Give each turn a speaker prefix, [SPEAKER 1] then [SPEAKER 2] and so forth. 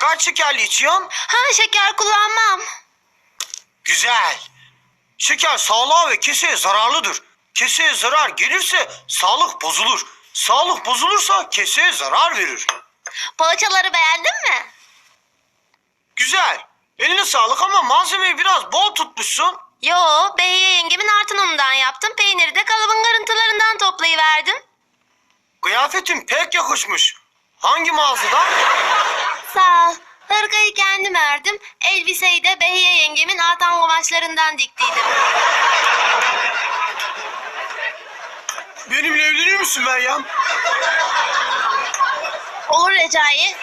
[SPEAKER 1] Kaç şekerli içiyorsun?
[SPEAKER 2] Ha şeker kullanmam.
[SPEAKER 1] Güzel. Şeker sağlığa ve keseye zararlıdır. Keseye zarar gelirse sağlık bozulur. Sağlık bozulursa keseye zarar verir.
[SPEAKER 2] Poğaçaları beğendin mi?
[SPEAKER 1] Eline sağlık ama malzemeyi biraz bol tutmuşsun.
[SPEAKER 2] Yo, Behiye yengemin artın unundan yaptım. Peyniri de kalıbın garıntılarından toplayıverdim.
[SPEAKER 1] Kıyafetin pek yakışmış. Hangi mağazadan?
[SPEAKER 2] Sağ ol. Hırkayı kendim ördüm. Elbiseyi de Behiye yengemin artan kumaşlarından diktiydim.
[SPEAKER 1] Benimle evlenir misin Meryem?
[SPEAKER 2] Olur Recai.